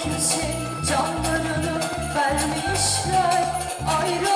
için canlarını vermişler ayrı.